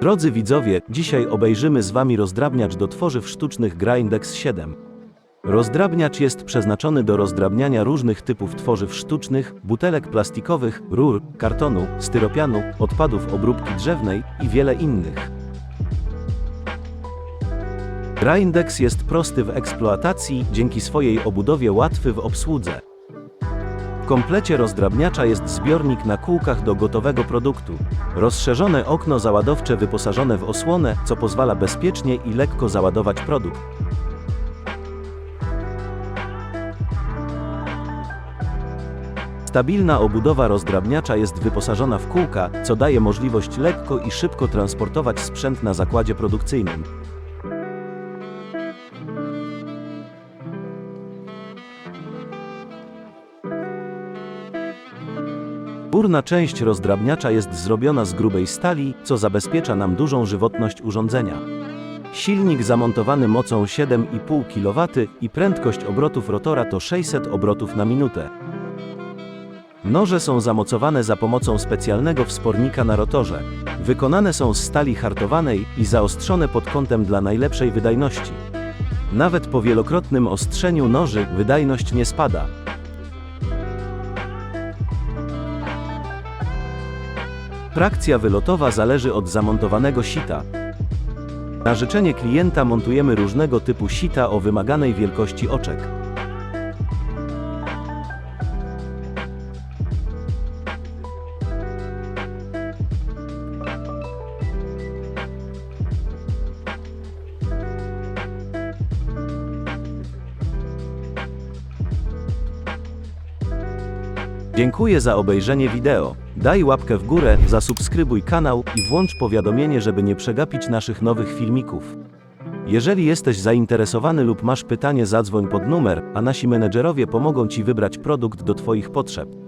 Drodzy widzowie, dzisiaj obejrzymy z Wami rozdrabniacz do tworzyw sztucznych Grindex 7. Rozdrabniacz jest przeznaczony do rozdrabniania różnych typów tworzyw sztucznych, butelek plastikowych, rur, kartonu, styropianu, odpadów obróbki drzewnej i wiele innych. Grindex jest prosty w eksploatacji, dzięki swojej obudowie łatwy w obsłudze. W komplecie rozdrabniacza jest zbiornik na kółkach do gotowego produktu. Rozszerzone okno załadowcze wyposażone w osłonę, co pozwala bezpiecznie i lekko załadować produkt. Stabilna obudowa rozdrabniacza jest wyposażona w kółka, co daje możliwość lekko i szybko transportować sprzęt na zakładzie produkcyjnym. Górna część rozdrabniacza jest zrobiona z grubej stali, co zabezpiecza nam dużą żywotność urządzenia. Silnik zamontowany mocą 7,5 kW i prędkość obrotów rotora to 600 obrotów na minutę. Noże są zamocowane za pomocą specjalnego wspornika na rotorze. Wykonane są z stali hartowanej i zaostrzone pod kątem dla najlepszej wydajności. Nawet po wielokrotnym ostrzeniu noży wydajność nie spada. Trakcja wylotowa zależy od zamontowanego sita. Na życzenie klienta montujemy różnego typu sita o wymaganej wielkości oczek. Dziękuję za obejrzenie wideo. Daj łapkę w górę, zasubskrybuj kanał i włącz powiadomienie, żeby nie przegapić naszych nowych filmików. Jeżeli jesteś zainteresowany lub masz pytanie, zadzwoń pod numer, a nasi menedżerowie pomogą Ci wybrać produkt do Twoich potrzeb.